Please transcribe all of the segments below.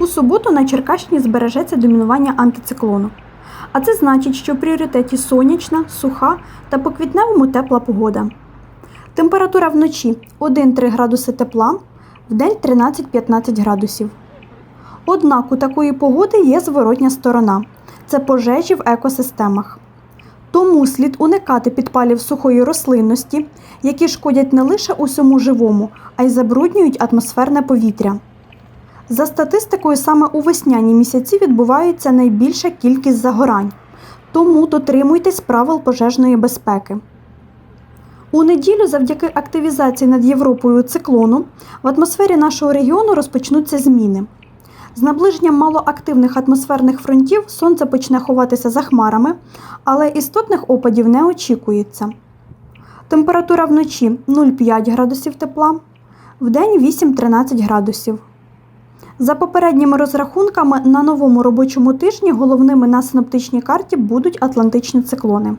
У суботу на Черкащині збережеться домінування антициклону. А це значить, що в пріоритеті сонячна, суха та по квітневому тепла погода. Температура вночі 1-3 градуси тепла, вдень 13-15 градусів. Однак у такої погоди є зворотня сторона це пожежі в екосистемах. Тому слід уникати підпалів сухої рослинності, які шкодять не лише усьому живому, а й забруднюють атмосферне повітря. За статистикою, саме у весняні місяці відбувається найбільша кількість загорань, тому дотримуйтесь правил пожежної безпеки. У неділю, завдяки активізації над Європою циклону, в атмосфері нашого регіону розпочнуться зміни. З наближенням малоактивних атмосферних фронтів сонце почне ховатися за хмарами, але істотних опадів не очікується. Температура вночі 0,5 градусів тепла, вдень 8-13 градусів. За попередніми розрахунками, на новому робочому тижні головними на синоптичній карті будуть атлантичні циклони.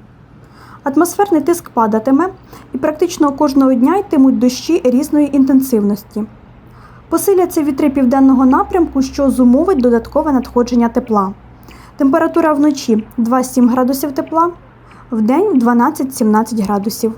Атмосферний тиск падатиме і практично кожного дня йтимуть дощі різної інтенсивності. Посиляться вітри південного напрямку, що зумовить додаткове надходження тепла. Температура вночі 2-7 градусів тепла, вдень 12-17 градусів.